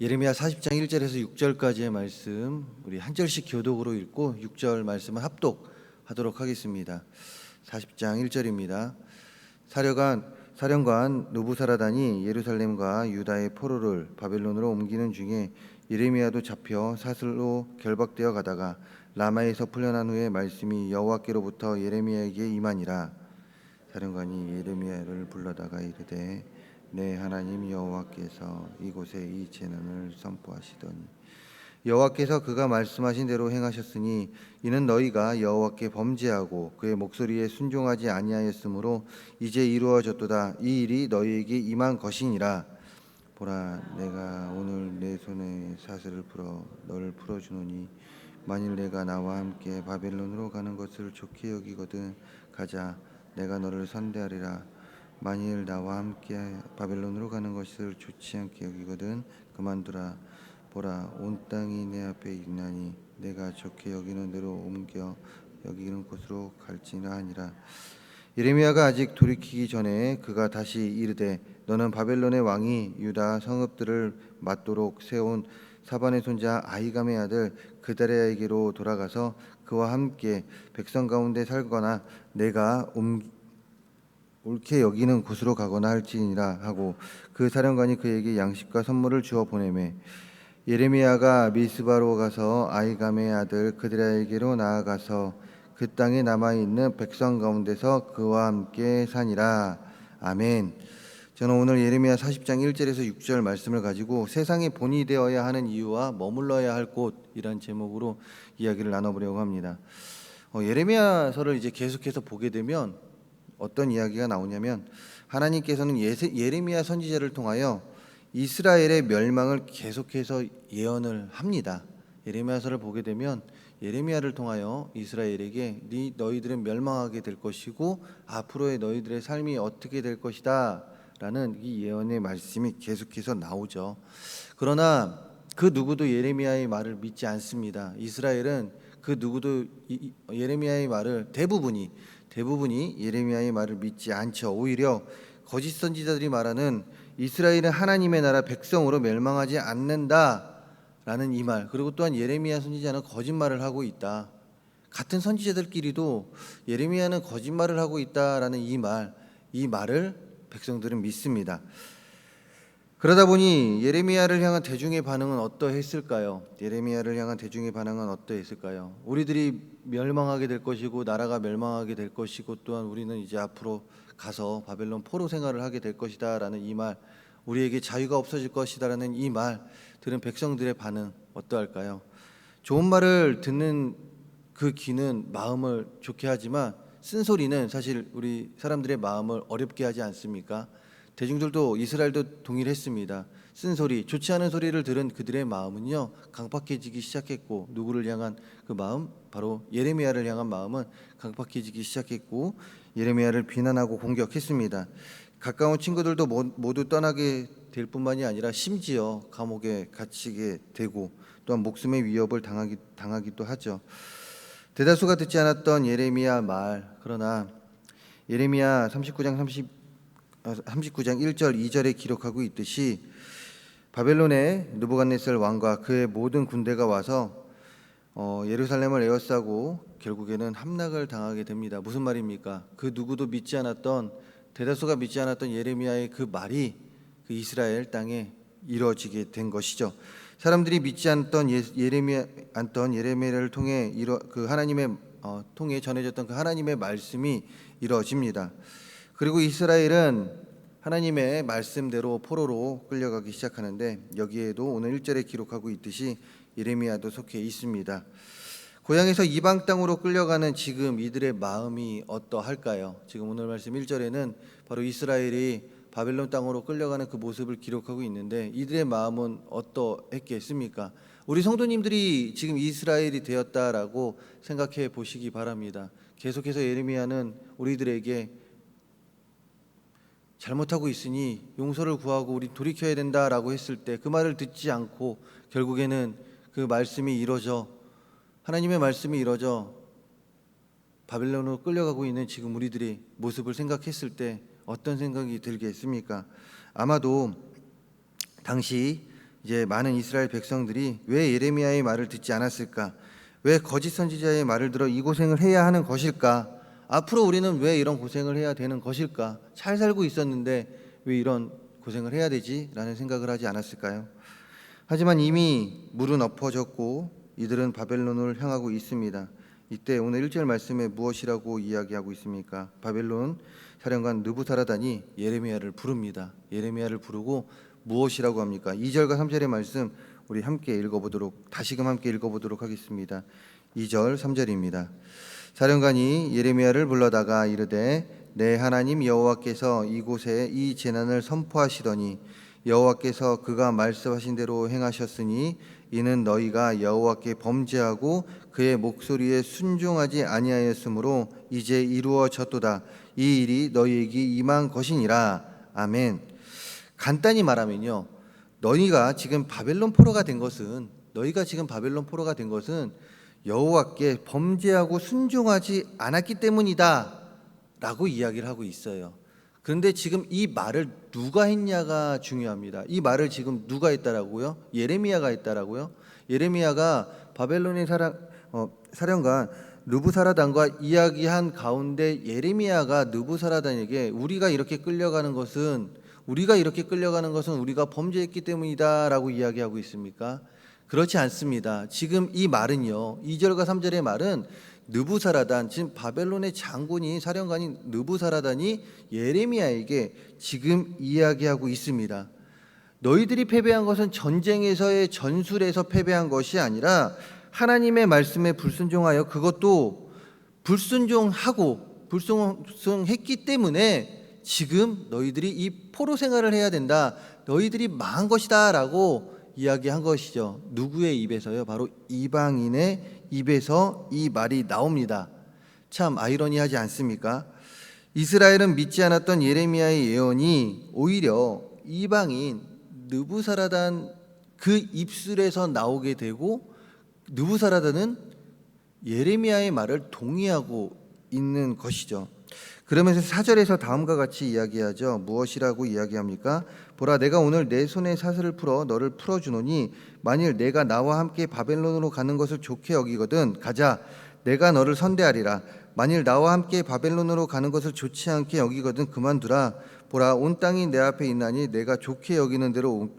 예레미야 40장 1절에서 6절까지의 말씀 우리 한 절씩 교독으로 읽고 6절 말씀을 합독하도록 하겠습니다. 40장 1절입니다. 사령관 사령관 누부사라단이 예루살렘과 유다의 포로를 바벨론으로 옮기는 중에 예레미야도 잡혀 사슬로 결박되어 가다가 라마에서 풀려난 후에 말씀이 여호와께로부터 예레미야에게 임하니라 사령관이 예레미야를 불러다가 이르되 내 하나님 여호와께서 이곳에 이 재난을 선포하시더니 여호와께서 그가 말씀하신 대로 행하셨으니 이는 너희가 여호와께 범죄하고 그의 목소리에 순종하지 아니하였으므로 이제 이루어졌도다. 이 일이 너희에게 임한 것이니라. 보라 내가 오늘 내 손에 사슬을 풀어 너를 풀어주노니 만일 내가 나와 함께 바벨론으로 가는 것을 좋게 여기거든 가자. 내가 너를 선대하리라 만일 나와 함께 바벨론으로 가는 것을 좋지 않게 여기거든 그만두라. 보라 온 땅이 내 앞에 있나니 내가 좋게 여기는 대로 옮겨 여기는 곳으로 갈지나 하니라. 예레미야가 아직 돌이키기 전에 그가 다시 이르되 너는 바벨론의 왕이 유다 성읍들을 맞도록 세운 사반의 손자 아이감의 아들 그다리아에게로 돌아가서 그와 함께 백성 가운데 살거나 내가 옮 옳게 여기는 곳으로 가거나 할지니라 하고 그 사령관이 그에게 양식과 선물을 주어 보내매 예레미야가 미스바로 가서 아이감의 아들 그드라에게로 나아가서 그 땅에 남아 있는 백성 가운데서 그와 함께 사니라 아멘. 저는 오늘 예레미야 40장 1절에서 6절 말씀을 가지고 세상의 본이 되어야 하는 이유와 머물러야 할 곳이란 제목으로 이야기를 나눠보려고 합니다. 어, 예레미야서를 이제 계속해서 보게 되면 어떤 이야기가 나오냐면 하나님께서는 예레미야 선지자를 통하여 이스라엘의 멸망을 계속해서 예언을 합니다. 예레미야서를 보게 되면 예레미야를 통하여 이스라엘에게 네 너희들은 멸망하게 될 것이고 앞으로의 너희들의 삶이 어떻게 될 것이다라는 이 예언의 말씀이 계속해서 나오죠. 그러나 그 누구도 예레미야의 말을 믿지 않습니다. 이스라엘은 그 누구도 예레미야의 말을 대부분이 대부분이 예레미야의 말을 믿지 않죠. 오히려 거짓 선지자들이 말하는 이스라엘은 하나님의 나라 백성으로 멸망하지 않는다라는 이 말. 그리고 또한 예레미야 선지자는 거짓말을 하고 있다. 같은 선지자들끼리도 예레미야는 거짓말을 하고 있다라는 이 말, 이 말을 백성들은 믿습니다. 그러다 보니 예레미야를 향한 대중의 반응은 어떠했을까요? 예레미야를 향한 대중의 반응은 어떠했을까요? 우리들이 멸망하게 될 것이고 나라가 멸망하게 될 것이고 또한 우리는 이제 앞으로 가서 바벨론 포로 생활을 하게 될 것이다라는 이 말, 우리에게 자유가 없어질 것이다라는 이 말 들은 백성들의 반응 어떠할까요? 좋은 말을 듣는 그 귀는 마음을 좋게 하지만 쓴소리는 사실 우리 사람들의 마음을 어렵게 하지 않습니까? 대중들도 이스라엘도 동의를 했습니다. 쓴소리, 좋지 않은 소리를 들은 그들의 마음은요 강팍해지기 시작했고 누구를 향한 그 마음 바로 예레미야를 향한 마음은 강팍해지기 시작했고 예레미야를 비난하고 공격했습니다. 가까운 친구들도 모- 모두 떠나게 될 뿐만이 아니라 심지어 감옥에 갇히게 되고 또한 목숨의 위협을 당하기 당하기도 하죠. 대다수가 듣지 않았던 예레미야 말 그러나 예레미야 39장 30 어, 39장 1절 2절에 기록하고 있듯이 바벨론의 느부갓네살 왕과 그의 모든 군대가 와서 어, 예루살렘을 에워싸고 결국에는 함락을 당하게 됩니다. 무슨 말입니까? 그 누구도 믿지 않았던 대다수가 믿지 않았던 예레미야의 그 말이 그 이스라엘 땅에 이루어지게 된 것이죠. 사람들이 믿지 않던 예, 예레미야 않던 예레미야를 통해 이뤄 그 하나님의 어, 통해 전해졌던 그 하나님의 말씀이 이루어집니다. 그리고 이스라엘은 하나님의 말씀대로 포로로 끌려가기 시작하는데 여기에도 오늘 1절에 기록하고 있듯이 예레미야도 속해 있습니다. 고향에서 이방 땅으로 끌려가는 지금 이들의 마음이 어떠할까요? 지금 오늘 말씀 1절에는 바로 이스라엘이 바벨론 땅으로 끌려가는 그 모습을 기록하고 있는데 이들의 마음은 어떠했겠습니까? 우리 성도님들이 지금 이스라엘이 되었다라고 생각해 보시기 바랍니다. 계속해서 예레미야는 우리들에게 잘못하고 있으니 용서를 구하고 우리 돌이켜야 된다라고 했을 때 그 말을 듣지 않고 결국에는 그 말씀이 이뤄져 하나님의 말씀이 이뤄져 바벨론으로 끌려가고 있는 지금 우리들의 모습을 생각했을 때 어떤 생각이 들겠습니까? 아마도 당시 이제 많은 이스라엘 백성들이 왜 예레미야의 말을 듣지 않았을까? 왜 거짓 선지자의 말을 들어 이 고생을 해야 하는 것일까? 앞으로 우리는 왜 이런 고생을 해야 되는 것일까? 잘 살고 있었는데 왜 이런 고생을 해야 되지? 라는 생각을 하지 않았을까요? 하지만 이미 물은 엎어졌고 이들은 바벨론을 향하고 있습니다. 이때 오늘 1절 말씀에 무엇이라고 이야기하고 있습니까? 바벨론 사령관 느부사라단이 예레미야를 부릅니다. 예레미야를 부르고 무엇이라고 합니까? 2절과 3절의 말씀 우리 함께 읽어보도록 다시금 함께 읽어보도록 하겠습니다. 2절 3절입니다. 사령관이 예레미야를 불러다가 이르되 내 하나님 여호와께서 이곳에 이 재난을 선포하시더니 여호와께서 그가 말씀하신 대로 행하셨으니 이는 너희가 여호와께 범죄하고 그의 목소리에 순종하지 아니하였으므로 이제 이루어졌도다. 이 일이 너희에게 임한 것이니라. 아멘. 간단히 말하면요. 너희가 지금 바벨론 포로가 된 것은 너희가 지금 바벨론 포로가 된 것은 여호와께 범죄하고 순종하지 않았기 때문이다 라고 이야기를 하고 있어요. 그런데 지금 이 말을 누가 했냐가 중요합니다. 이 말을 지금 누가 했다라고요? 예레미야가 했다라고요? 예레미야가 바벨론의 사령, 어, 사령관 느부사라단과 이야기한 가운데 예레미야가 느부사라단에게 우리가 이렇게 끌려가는 것은 우리가 이렇게 끌려가는 것은 우리가 범죄했기 때문이다라고 이야기하고 있습니까? 그렇지 않습니다. 지금 이 말은요. 2절과 3절의 말은 느부사라단 지금 바벨론의 장군이 사령관인 느부사라단이 예레미야에게 지금 이야기하고 있습니다. 너희들이 패배한 것은 전쟁에서의 전술에서 패배한 것이 아니라 하나님의 말씀에 불순종하여 그것도 불순종하고 불순종했기 때문에 지금 너희들이 이 포로 생활을 해야 된다. 너희들이 망한 것이다라고 이야기한 것이죠. 누구의 입에서요? 바로 이방인의 입에서 이 말이 나옵니다. 참 아이러니하지 않습니까? 이스라엘은 믿지 않았던 예레미야의 예언이 오히려 이방인 느부사라단 그 입술에서 나오게 되고 느부사라단은 예레미야의 말을 동의하고 있는 것이죠. 그러면서 사절에서 다음과 같이 이야기하죠. 무엇이라고 이야기합니까? 보라 내가 오늘 내 손에 사슬을 풀어 너를 풀어 주노니 만일 내가 나와 함께 바벨론으로 가는 것을 좋게 여기거든 가자 내가 너를 선대하리라 만일 나와 함께 바벨론으로 가는 것을 좋지 않게 여기거든 그만두라 보라 온 땅이 내 앞에 있나니 내가 좋게 여기는 대로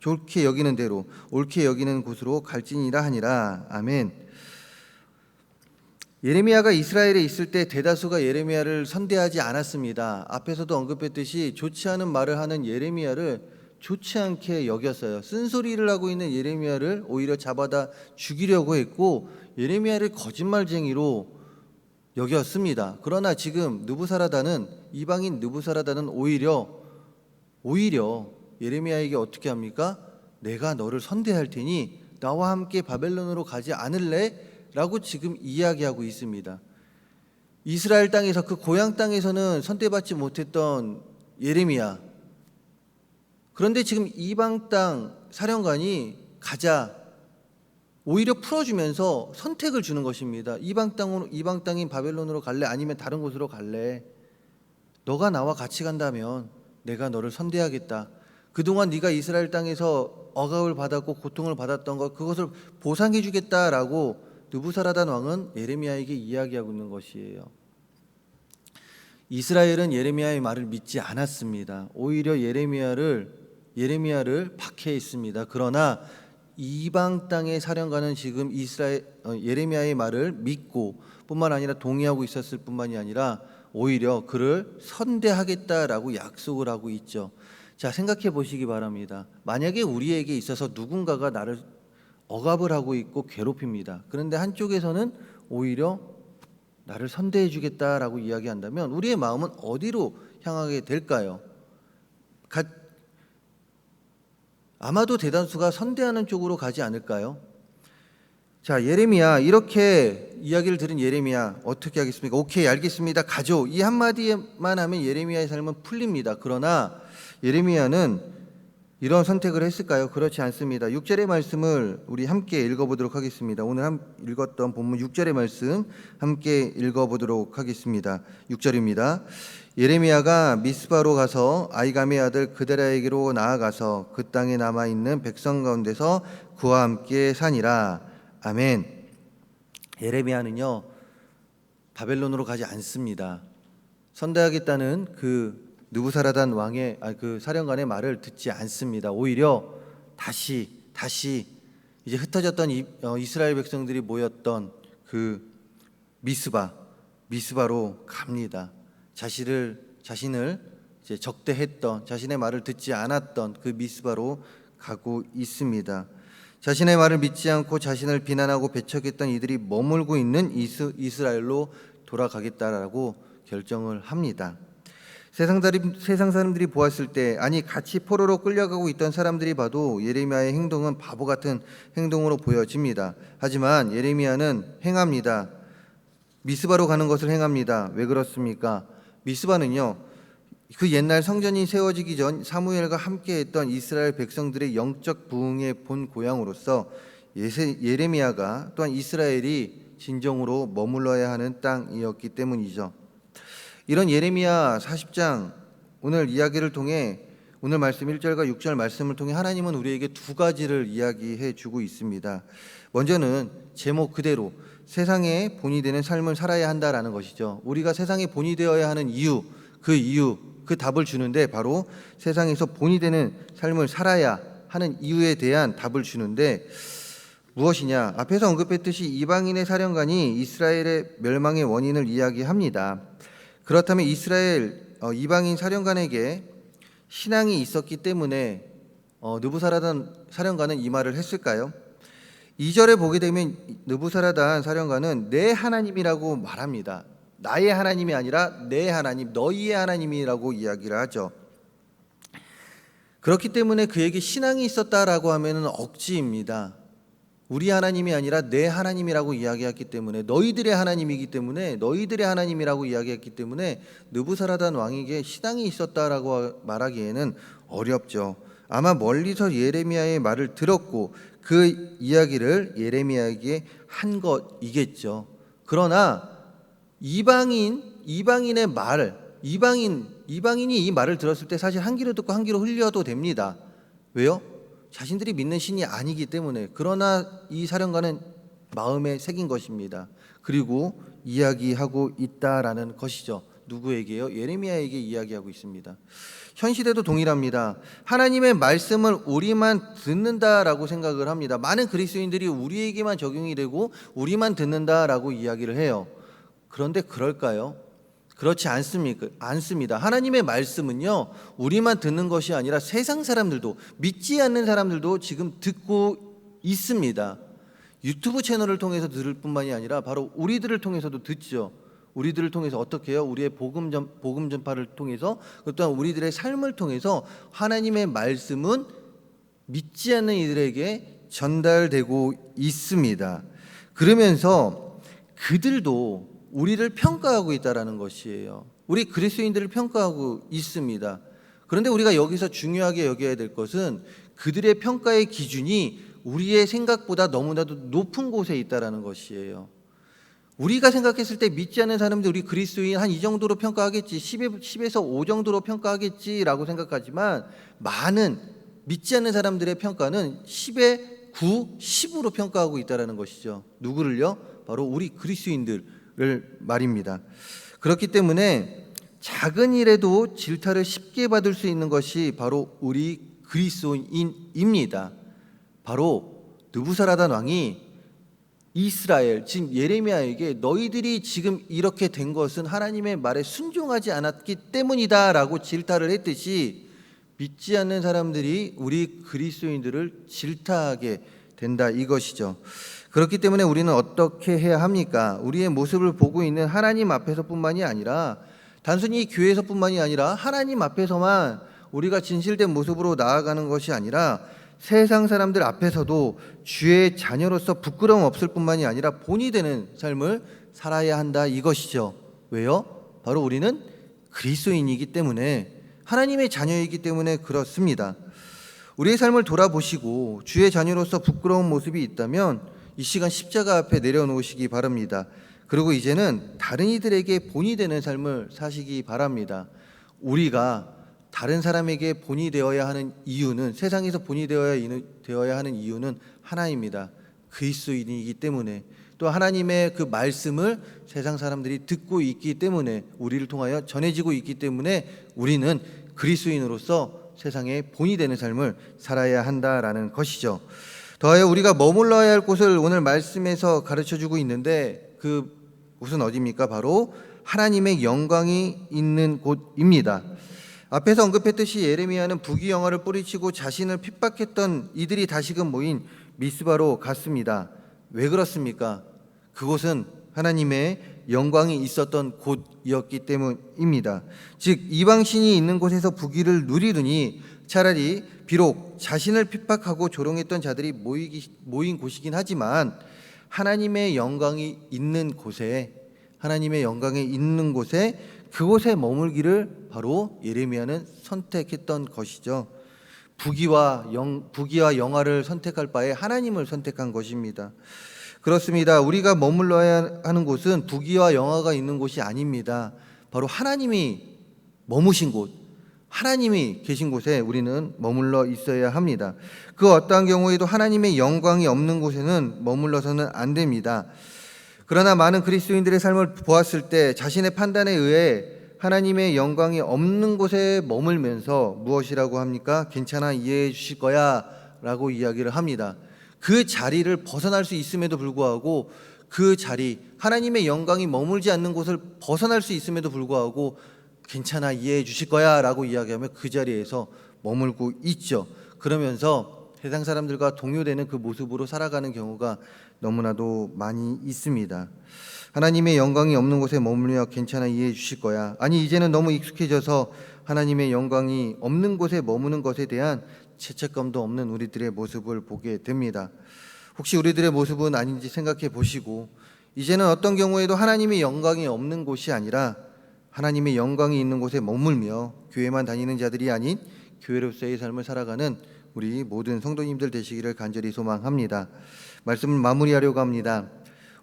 좋게 여기는 대로 옳게 여기는 곳으로 갈지니라 하니라 아멘. 예레미야가 이스라엘에 있을 때 대다수가 예레미야를 선대하지 않았습니다. 앞에서도 언급했듯이 좋지 않은 말을 하는 예레미야를 좋지 않게 여겼어요. 쓴소리를 하고 있는 예레미야를 오히려 잡아다 죽이려고 했고 예레미야를 거짓말쟁이로 여겼습니다. 그러나 지금 느부사라다는 이방인 느부사라다는 오히려 오히려 예레미야에게 어떻게 합니까? 내가 너를 선대할 테니 나와 함께 바벨론으로 가지 않을래? 라고 지금 이야기하고 있습니다. 이스라엘 땅에서 그 고향 땅에서는 선대받지 못했던 예레미야. 그런데 지금 이방 땅 사령관이 가자 오히려 풀어주면서 선택을 주는 것입니다. 이방 땅으로 이방 땅인 바벨론으로 갈래 아니면 다른 곳으로 갈래? 너가 나와 같이 간다면 내가 너를 선대하겠다. 그동안 네가 이스라엘 땅에서 억압을 받았고 고통을 받았던 것 그것을 보상해 주겠다라고 느부사라단 왕은 예레미야에게 이야기하고 있는 것이에요. 이스라엘은 예레미야의 말을 믿지 않았습니다. 오히려 예레미야를 예레미야를 박해했습니다. 그러나 이방 땅의 사령관은 지금 이스라엘 어, 예레미야의 말을 믿고 뿐만 아니라 동의하고 있었을 뿐만이 아니라 오히려 그를 선대하겠다라고 약속을 하고 있죠. 자, 생각해 보시기 바랍니다. 만약에 우리에게 있어서 누군가가 나를 억압을 하고 있고 괴롭힙니다. 그런데 한쪽에서는 오히려 나를 선대해 주겠다라고 이야기한다면 우리의 마음은 어디로 향하게 될까요? 가, 아마도 대다수가 선대하는 쪽으로 가지 않을까요? 자, 예레미야 이렇게 이야기를 들은 예레미야 어떻게 하겠습니까? 오케이, 알겠습니다. 가죠. 이 한마디만 하면 예레미야의 삶은 풀립니다. 그러나 예레미야는 이런 선택을 했을까요? 그렇지 않습니다. 6절의 말씀을 우리 함께 읽어보도록 하겠습니다. 오늘 한, 읽었던 본문 6절의 말씀 함께 읽어보도록 하겠습니다. 6절입니다. 예레미야가 미스바로 가서 아이감의 아들 그데라에게로 나아가서 그 땅에 남아 있는 백성 가운데서 그와 함께 사니라. 아멘. 예레미야는요 바벨론으로 가지 않습니다. 선대하겠다는 그 느부사라단 왕의 아, 그 사령관의 말을 듣지 않습니다. 오히려 다시 다시 이제 흩어졌던 이, 어, 이스라엘 백성들이 모였던 그 미스바 미스바로 갑니다. 자신을 자신을 이제 적대했던 자신의 말을 듣지 않았던 그 미스바로 가고 있습니다. 자신의 말을 믿지 않고 자신을 비난하고 배척했던 이들이 머물고 있는 이스, 이스라엘로 돌아가겠다라고 결정을 합니다. 세상 사람, 세상 사람들이 보았을 때 아니 같이 포로로 끌려가고 있던 사람들이 봐도 예레미야의 행동은 바보 같은 행동으로 보여집니다. 하지만 예레미야는 행합니다. 미스바로 가는 것을 행합니다. 왜 그렇습니까? 미스바는요. 그 옛날 성전이 세워지기 전 사무엘과 함께했던 이스라엘 백성들의 영적 부흥의 본 고향으로서 예레미야가 또한 이스라엘이 진정으로 머물러야 하는 땅이었기 때문이죠. 이런 예레미야 40장 오늘 이야기를 통해 오늘 말씀 1절과 6절 말씀을 통해 하나님은 우리에게 두 가지를 이야기해 주고 있습니다. 먼저는 제목 그대로 세상에 본이 되는 삶을 살아야 한다라는 것이죠. 우리가 세상에 본이 되어야 하는 이유, 그 이유, 그 답을 주는데 바로 세상에서 본이 되는 삶을 살아야 하는 이유에 대한 답을 주는데 무엇이냐? 앞에서 언급했듯이 이방인의 사령관이 이스라엘의 멸망의 원인을 이야기합니다. 그렇다면 이스라엘 어, 이방인 사령관에게 신앙이 있었기 때문에 어, 느부사라단 사령관은 이 말을 했을까요? 2절에 보게 되면 느부사라단 사령관은 내 하나님이라고 말합니다. 나의 하나님이 아니라 내 하나님, 너희의 하나님이라고 이야기를 하죠. 그렇기 때문에 그에게 신앙이 있었다라고 하면은 억지입니다. 우리 하나님이 아니라 내 하나님이라고 이야기했기 때문에 너희들의 하나님이기 때문에 너희들의 하나님이라고 이야기했기 때문에 느부사라단 왕에게 신앙이 있었다라고 말하기에는 어렵죠. 아마 멀리서 예레미야의 말을 들었고 그 이야기를 예레미야에게 한 것이겠죠. 그러나 이방인 이방인의 말 이방인 이방인이 이 말을 들었을 때 사실 한 귀로 듣고 한 귀로 흘려도 됩니다. 왜요? 자신들이 믿는 신이 아니기 때문에 그러나 이 사령관은 마음에 새긴 것입니다. 그리고 이야기하고 있다라는 것이죠. 누구에게요? 예레미야에게 이야기하고 있습니다. 현 시대도 동일합니다. 하나님의 말씀을 우리만 듣는다라고 생각을 합니다. 많은 그리스도인들이 우리에게만 적용이 되고 우리만 듣는다라고 이야기를 해요. 그런데 그럴까요? 그렇지 않습니까? 않습니다. 하나님의 말씀은요, 우리만 듣는 것이 아니라 세상 사람들도, 믿지 않는 사람들도 지금 듣고 있습니다. 유튜브 채널을 통해서 들을 뿐만이 아니라 바로 우리들을 통해서도 듣죠. 우리들을 통해서 어떻게 해요? 우리의 복음 전 복음 전파를 통해서 또한 우리들의 삶을 통해서 하나님의 말씀은 믿지 않는 이들에게 전달되고 있습니다. 그러면서 그들도 우리를 평가하고 있다라는 것이에요. 우리 그리스도인들을 평가하고 있습니다. 그런데 우리가 여기서 중요하게 여겨야 될 것은 그들의 평가의 기준이 우리의 생각보다 너무나도 높은 곳에 있다라는 것이에요. 우리가 생각했을 때 믿지 않는 사람들 우리 그리스도인 한 이 정도로 평가하겠지 10에, 10에서 5 정도로 평가하겠지라고 생각하지만 많은 믿지 않는 사람들의 평가는 10에 9, 10으로 평가하고 있다라는 것이죠. 누구를요? 바로 우리 그리스도인들 을 말입니다. 그렇기 때문에 작은 일에도 질타를 쉽게 받을 수 있는 것이 바로 우리 그리스도인입니다. 바로 느부사라단 왕이 이스라엘 지금 예레미야에게 너희들이 지금 이렇게 된 것은 하나님의 말에 순종하지 않았기 때문이다라고 질타를 했듯이 믿지 않는 사람들이 우리 그리스도인들을 질타하게 된다 이것이죠. 그렇기 때문에 우리는 어떻게 해야 합니까? 우리의 모습을 보고 있는 하나님 앞에서뿐만이 아니라 단순히 교회에서뿐만이 아니라 하나님 앞에서만 우리가 진실된 모습으로 나아가는 것이 아니라 세상 사람들 앞에서도 주의 자녀로서 부끄러움 없을 뿐만이 아니라 본이 되는 삶을 살아야 한다 이것이죠. 왜요? 바로 우리는 그리스도인이기 때문에 하나님의 자녀이기 때문에 그렇습니다. 우리의 삶을 돌아보시고 주의 자녀로서 부끄러운 모습이 있다면 이 시간 십자가 앞에 내려놓으시기 바랍니다. 그리고 이제는 다른 이들에게 본이 되는 삶을 사시기 바랍니다. 우리가 다른 사람에게 본이 되어야 하는 이유는 세상에서 본이 되어야 되어야 하는 이유는 하나입니다. 그리스도인이기 때문에 또 하나님의 그 말씀을 세상 사람들이 듣고 있기 때문에 우리를 통하여 전해지고 있기 때문에 우리는 그리스도인으로서 세상에 본이 되는 삶을 살아야 한다라는 것이죠. 더하여 우리가 머물러야 할 곳을 오늘 말씀에서 가르쳐 주고 있는데 그 곳은 어디입니까? 바로 하나님의 영광이 있는 곳입니다. 앞에서 언급했듯이 예레미야는 부귀영화를 뿌리치고 자신을 핍박했던 이들이 다시금 모인 미스바로 갔습니다. 왜 그렇습니까? 그곳은 하나님의 영광이 있었던 곳이었기 때문입니다. 즉 이방신이 있는 곳에서 부귀를 누리더니 차라리 비록 자신을 핍박하고 조롱했던 자들이 모이기, 모인 곳이긴 하지만 하나님의 영광이 있는 곳에 하나님의 영광이 있는 곳에 그곳에 머물기를 바로 예레미야는 선택했던 것이죠. 부귀와 영 부귀와 영화를 선택할 바에 하나님을 선택한 것입니다. 그렇습니다. 우리가 머물러야 하는 곳은 부귀와 영화가 있는 곳이 아닙니다. 바로 하나님이 머무신 곳, 하나님이 계신 곳에 우리는 머물러 있어야 합니다. 그 어떠한 경우에도 하나님의 영광이 없는 곳에는 머물러서는 안 됩니다. 그러나 많은 그리스도인들의 삶을 보았을 때 자신의 판단에 의해 하나님의 영광이 없는 곳에 머물면서 무엇이라고 합니까? 괜찮아 이해해 주실 거야 라고 이야기를 합니다. 그 자리를 벗어날 수 있음에도 불구하고 그 자리, 하나님의 영광이 머물지 않는 곳을 벗어날 수 있음에도 불구하고 괜찮아 이해해 주실 거야 라고 이야기하며 그 자리에서 머물고 있죠. 그러면서 세상 사람들과 동요되는 그 모습으로 살아가는 경우가 너무나도 많이 있습니다. 하나님의 영광이 없는 곳에 머물며 괜찮아 이해해 주실 거야. 아니 이제는 너무 익숙해져서 하나님의 영광이 없는 곳에 머무는 것에 대한 죄책감도 없는 우리들의 모습을 보게 됩니다. 혹시 우리들의 모습은 아닌지 생각해 보시고 이제는 어떤 경우에도 하나님의 영광이 없는 곳이 아니라 하나님의 영광이 있는 곳에 머물며 교회만 다니는 자들이 아닌 교회로서의 삶을 살아가는 우리 모든 성도님들 되시기를 간절히 소망합니다. 말씀을 마무리하려고 합니다.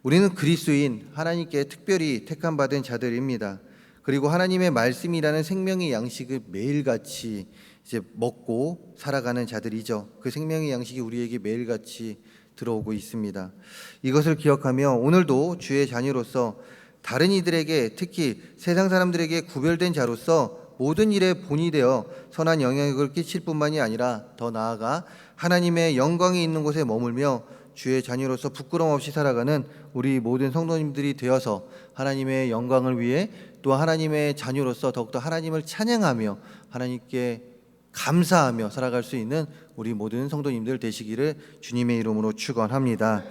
우리는 그리스도인 하나님께 특별히 택함 받은 자들입니다. 그리고 하나님의 말씀이라는 생명의 양식을 매일같이 이제 먹고 살아가는 자들이죠. 그 생명의 양식이 우리에게 매일같이 들어오고 있습니다. 이것을 기억하며 오늘도 주의 자녀로서 다른 이들에게 특히 세상 사람들에게 구별된 자로서 모든 일에 본이 되어 선한 영향력을 끼칠 뿐만이 아니라 더 나아가 하나님의 영광이 있는 곳에 머물며 주의 자녀로서 부끄럼 없이 살아가는 우리 모든 성도님들이 되어서 하나님의 영광을 위해 또 하나님의 자녀로서 더욱더 하나님을 찬양하며 하나님께 감사하며 살아갈 수 있는 우리 모든 성도님들 되시기를 주님의 이름으로 축원합니다.